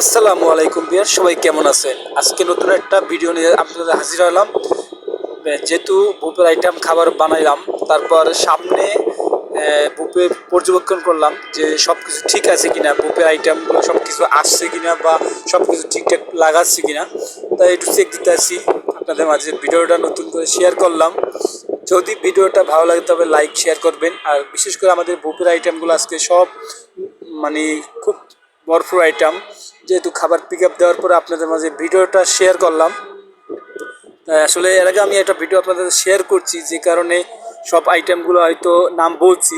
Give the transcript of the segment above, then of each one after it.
আসসালামু আলাইকুম বিয়ার সবাই কেমন আছেন? আজকে নতুন একটা ভিডিও নিয়ে আপনাদের হাজির হলাম। যেহেতু বুপের আইটেম খাবার বানাইলাম, তারপর সামনে বুপে পর্যবেক্ষণ করলাম যে সব কিছু ঠিক আছে কিনা বুপের আইটেমগুলো সব কিছু আসছে কিনা বা সব কিছু ঠিকঠাক লাগাচ্ছে কিনা, তাই একটু চেক দিতে আসি। আপনাদের মাঝে ভিডিওটা নতুন করে শেয়ার করলাম। যদি ভিডিওটা ভালো লাগে তবে লাইক শেয়ার করবেন। আর বিশেষ করে আমাদের বুপের আইটেমগুলো আজকে সব মানে খুব ভরপুর আইটেম যেহেতু খাবার পিক আপ দেওয়ার পরে আপনাদের মাঝে ভিডিওটা শেয়ার করলাম। আসলে এর আগে আমি একটা ভিডিও আপনাদের শেয়ার করছি, যে কারণে সব আইটেমগুলো হয়তো নাম বলছি।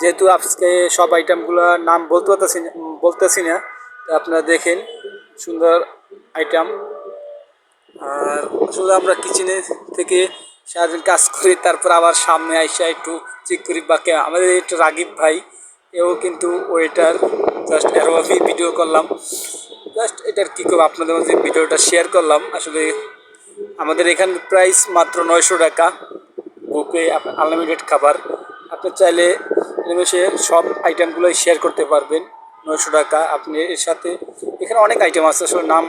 যেহেতু আজকে সব আইটেমগুলো নাম বলতে পারতেছি বলতেছি না আপনারা দেখেন, সুন্দর আইটেম আর আসলে আমরা কিচেনে থেকে সারাদিন কাজ করি, তারপর আবার সামনে আইসা একটু চেক করি বা আমাদের একটু রাগিব ভাই, এও কিন্তু ওয়েটার জাস্ট এরও আমি ভিডিও করলাম। জাস্ট এটার কী করব আপনাদের মাঝে ভিডিওটা শেয়ার করলাম। আসলে আমাদের এখানে প্রাইস মাত্র নয়শো টাকা। বুকে আনলিমিটেড খাবার। আপনি চাইলে নিমেষে সব আইটেমগুলোই শেয়ার করতে পারবেন। নয়শো টাকা। আপনি এর সাথে এখানে অনেক আইটেম আছে। আসলে নাম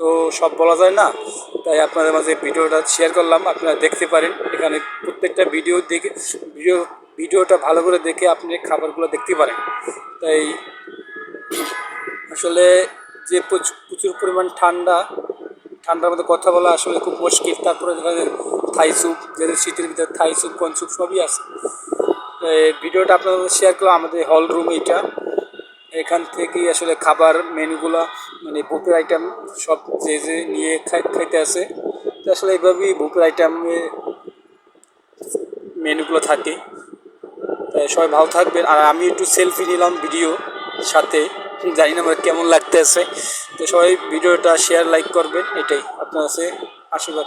তো সব বলা যায় না। তাই আপনাদের মাঝে ভিডিওটা শেয়ার করলাম। আপনারা দেখতে পারেন। এখানে প্রত্যেকটা ভিডিও দেখে ভিডিও ভিডিওটা ভালো করে দেখে আপনি খাবারগুলো দেখতে পারেন। তাই আসলে যে প্রচুর পরিমাণ ঠান্ডা, ঠান্ডার মধ্যে কথা বলা আসলে খুব মুশকিল। তারপরে যেখানে থাই স্যুপ যেদের শীতের ভিতরে থাই স্যুপ, কোন স্যুপ সবই আছে। ভিডিওটা আপনাদের শেয়ার করলাম, আমাদের হল রুম এইটা এখান থেকেই আসলে খাবার মেনুগুলো মানে বুকের আইটেম সব যে যে নিয়ে খাইতে আসে। তো আসলে এইভাবেই বুকের আইটেমে মেনুগুলো থাকে। তাই সবাই ভালো থাকবেন। আর আমি একটু সেলফি নিলাম ভিডিও সাথে। জানি না আমার কেমন লাগতেছে। তো সবাই ভিডিওটা শেয়ার লাইক করবেন, এটাই। আপনার কাছে আশীর্বাদ।